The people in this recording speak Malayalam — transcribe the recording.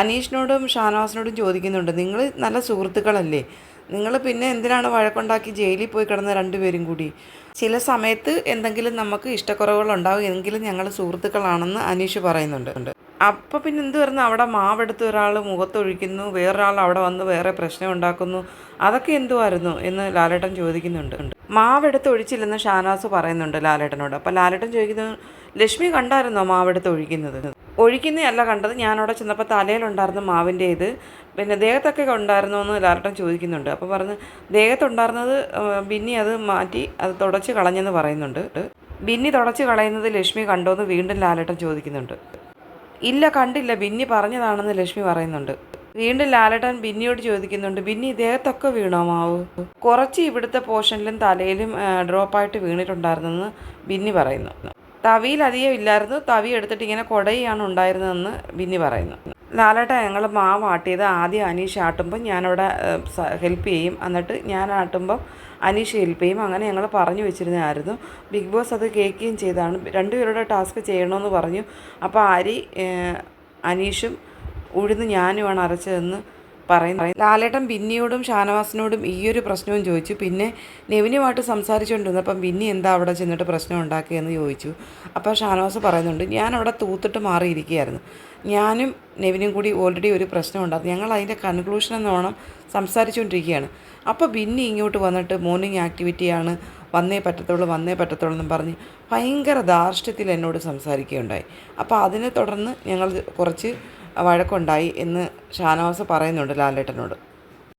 അനീഷിനോടും ഷാനവാസിനോടും ചോദിക്കുന്നുണ്ട്. നിങ്ങൾ നല്ല സുഹൃത്തുക്കളല്ലേ? നിങ്ങൾ പിന്നെ എന്തിനാണ് വഴക്കുണ്ടാക്കി ജയിലിൽ പോയി കിടന്ന രണ്ടുപേരും കൂടി? ചില സമയത്ത് എന്തെങ്കിലും നമുക്ക് ഇഷ്ടക്കുറവുകൾ ഉണ്ടാവും. എങ്കിലും ഞങ്ങൾ സുഹൃത്തുക്കളാണെന്ന് അനീഷ് പറയുന്നുണ്ട്. അപ്പോൾ പിന്നെ എന്ത് വരുന്നു? അവിടെ മാവെടുത്ത് ഒരാൾ മുഖത്തൊഴിക്കുന്നു. വേറൊരാൾ അവിടെ വന്ന് വേറെ പ്രശ്നം ഉണ്ടാക്കുന്നു. അതൊക്കെ എന്തുമായിരുന്നു എന്ന് ലാലേട്ടൻ ചോദിക്കുന്നുണ്ട്. മാവെടുത്ത് ഒഴിച്ചില്ലെന്ന് ഷാനാസ് പറയുന്നുണ്ട് ലാലേട്ടനോട്. അപ്പോൾ ലാലേട്ടൻ ചോദിക്കുന്നു ലക്ഷ്മി കണ്ടായിരുന്നോ മാവെടുത്ത് ഒഴിക്കുന്നത്? ഒഴിക്കുന്നതല്ല കണ്ടത്. ഞാനവിടെ ചെന്നപ്പോൾ തലയിലുണ്ടായിരുന്ന മാവിന്റെ ഇത്. പിന്നെ ദേഹത്തൊക്കെ ഉണ്ടായിരുന്നോ എന്ന് ലാലേട്ടൻ ചോദിക്കുന്നുണ്ട്. അപ്പോൾ പറഞ്ഞ് ദേഹത്തുണ്ടായിരുന്നത് ബിന്നി അത് മാറ്റി അത് തുടച്ച് കളഞ്ഞെന്ന് പറയുന്നുണ്ട്. ബിന്നി തുടച്ച് കളയുന്നത് ലക്ഷ്മി കണ്ടോ എന്ന് വീണ്ടും ലാലേട്ടൻ ചോദിക്കുന്നുണ്ട്. ഇല്ല കണ്ടില്ല. ബിന്നി പറഞ്ഞതാണെന്ന് ലക്ഷ്മി പറയുന്നുണ്ട്. വീണ്ടും ലാലേട്ടൻ ബിന്നിയോട് ചോദിക്കുന്നുണ്ട് ബിന്നി ദേഹത്തൊക്കെ വീണോ മാവ്? കുറച്ച് ഇവിടുത്തെ പോർഷനിലും തലയിലും ഡ്രോപ്പായിട്ട് വീണിട്ടുണ്ടായിരുന്നെന്ന് ബിന്നി പറയുന്നു. തവിയിൽ അധികം ഇല്ലായിരുന്നു. തവി എടുത്തിട്ട് ഇങ്ങനെ കുടയാണ് ഉണ്ടായിരുന്നതെന്ന് ബിന്നി പറയുന്നു. ലാലേട്ട ഞങ്ങൾ മാവ് ആട്ടിയത് ആദ്യം അനീഷ് ആട്ടുമ്പോൾ ഞാനവിടെ ഹെൽപ്പ് ചെയ്യും. എന്നിട്ട് ഞാൻ ആട്ടുമ്പോൾ അനീഷ് ഹെൽപ്പ് ചെയ്യും. അങ്ങനെ ഞങ്ങൾ പറഞ്ഞു വെച്ചിരുന്നതായിരുന്നു. ബിഗ് ബോസ് അത് കേൾക്കുകയും ചെയ്താണ് രണ്ടുപേരുടെ ടാസ്ക് ചെയ്യണമെന്ന് പറഞ്ഞു. അപ്പോൾ ആരി അനീഷും ഉഴുന്ന് ഞാനുമാണ് അരച്ചതെന്ന് പറയുന്നു ലാലേട്ടൻ ബിന്നിയോടും ഷാനവാസിനോടും ഈ ഒരു പ്രശ്നവും ചോദിച്ചു. പിന്നെ നെവിനുമായിട്ട് സംസാരിച്ചുകൊണ്ടിരുന്നപ്പം ബിന്നി എന്താ അവിടെ ചെന്നിട്ട് പ്രശ്നം ഉണ്ടാക്കിയെന്ന് ചോദിച്ചു. അപ്പോൾ ഷാനവാസ് പറയുന്നുണ്ട് ഞാൻ അവിടെ തൂത്തിട്ട് മാറിയിരിക്കുകയായിരുന്നു. ഞാനും നെവിനും കൂടി ഓൾറെഡി ഒരു പ്രശ്നം ഉണ്ടാകും ഞങ്ങൾ അതിന്റെ കൺക്ലൂഷൻ എന്നോണം സംസാരിച്ചുകൊണ്ടിരിക്കുകയാണ്. അപ്പോൾ ബിന്നി ഇങ്ങോട്ട് വന്നിട്ട് മോർണിംഗ് ആക്ടിവിറ്റിയാണ് വന്നേ പറ്റത്തുള്ളൂ വന്നേ പറ്റത്തുള്ളൂ എന്നും പറഞ്ഞ് ഭയങ്കര ധാർഷ്ട്യത്തിൽ എന്നോട് സംസാരിക്കുകയുണ്ടായി. അപ്പോൾ അതിനെ തുടർന്ന് ഞങ്ങൾ കുറച്ച് വഴക്കുണ്ടായി എന്ന് ഷാനവാസ് പറയുന്നുണ്ട് ലാലേട്ടനോട്.